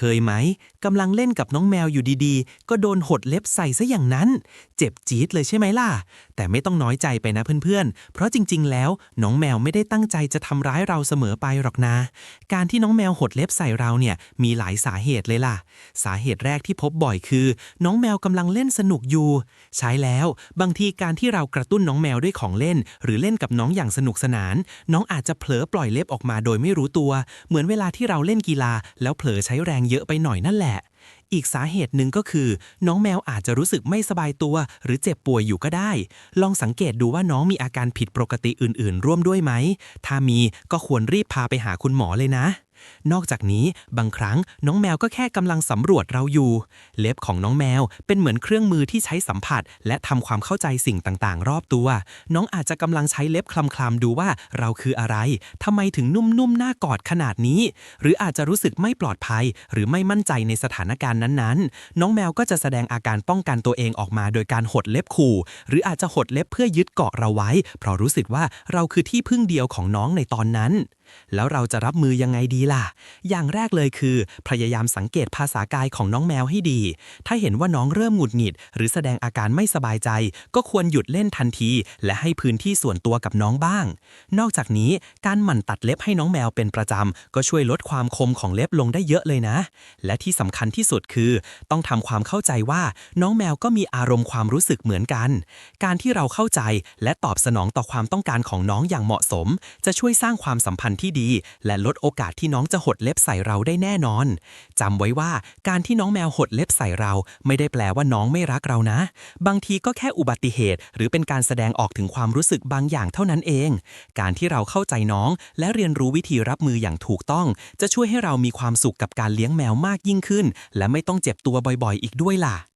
เคยไหมกำลังเล่นกับน้องแมวอยู่ดีๆ ก็โดนหดเล็บใส่ซะอย่างนั้น เจ็บจี๊ดเลยใช่ไหมล่ะ แต่ไม่ต้องน้อยใจไปนะเพื่อนๆ เพราะจริงๆ แล้วน้องแมวไม่ได้ตั้งใจจะทำร้ายเราเสมอไปหรอกนะ การที่น้องแมวหดเล็บใส่เราเนี่ยมีหลายสาเหตุเลยล่ะ สาเหตุแรกที่พบบ่อยคือ น้องแมวกำลังเล่นสนุกอยู่ ใช้แล้วบางทีการที่เรากระตุ้นน้องแมวด้วยของเล่น หรือเล่นกับน้องอย่างสนุกสนาน น้องอาจจะเผลอปล่อยเล็บออกมาโดยไม่รู้ตัว เหมือนเวลาที่เราเล่นกีฬาแล้วเผลอใช้แรงเยอะไปหน่อยนั่นแหละ อีกสาเหตุหนึ่งก็คือ น้องแมวอาจจะรู้สึกไม่สบายตัว หรือเจ็บป่วยอยู่ก็ได้ ลองสังเกตดูว่าน้องมีอาการผิดปกติอื่น ๆ ร่วมด้วยไหม ถ้ามีก็ควรรีบพาไปหาคุณหมอเลยนะ นอกจากนี้บางครั้งน้องแมวก็แค่กำลังสำรวจเราอยู่ เล็บของน้องแมวเป็นเหมือนเครื่องมือที่ใช้สัมผัส และทำความเข้าใจสิ่งต่างๆ รอบตัว น้องอาจจะกำลังใช้เล็บคลำๆดูว่าเราคืออะไรทำไมถึงนุ่มๆน่ากอดขนาดนี้ หรืออาจจะรู้สึกไม่ปลอดภัย หรือไม่มั่นใจในสถานการณ์นั้นๆ น้องแมวก็จะแสดงอาการป้องกันตัวเองออกมา โดยการหดเล็บขู่ หรืออาจจะหดเล็บเพื่อยึดเกาะเราไว้ เพราะรู้สึกว่าเราคือที่พึ่งเดียวของน้องในตอนนั้น แล้วเราจะรับมือยังไงดีล่ะ อย่างแรกเลยคือ พยายามสังเกตภาษากายของน้องแมวให้ดี ถ้าเห็นว่าน้องเริ่มหงุดหงิด หรือแสดงอาการไม่สบายใจ ก็ควรหยุดเล่นทันที และให้พื้นที่ส่วนตัวกับน้องบ้าง นอกจากนี้การหมั่นตัดเล็บให้น้องแมวเป็นประจำ ก็ช่วยลดความคมของเล็บลงได้เยอะเลยนะ และที่สำคัญที่สุดคือ ต้องทำความเข้าใจว่าน้องแมวก็มีอารมณ์ความรู้สึกเหมือนกัน การที่เราเข้าใจและตอบสนองต่อความต้องการของน้องอย่างเหมาะสม จะช่วยสร้างความสัมพันธ์ที่ดี และลดโอกาสที่น้องจะหดเล็บใส่เราได้แน่นอน จำไว้ว่าการที่น้องแมวหดเล็บใส่เรา ไม่ได้แปลว่าน้องไม่รักเรานะ บางทีก็แค่อุบัติเหตุ หรือเป็นการแสดงออกถึงความรู้สึกบางอย่างเท่านั้นเอง การที่เราเข้าใจน้อง และเรียนรู้วิธีรับมืออย่างถูกต้อง จะช่วยให้เรามีความสุขกับการเลี้ยงแมวมากยิ่งขึ้น และไม่ต้องเจ็บตัวบ่อยๆ อีกด้วยล่ะ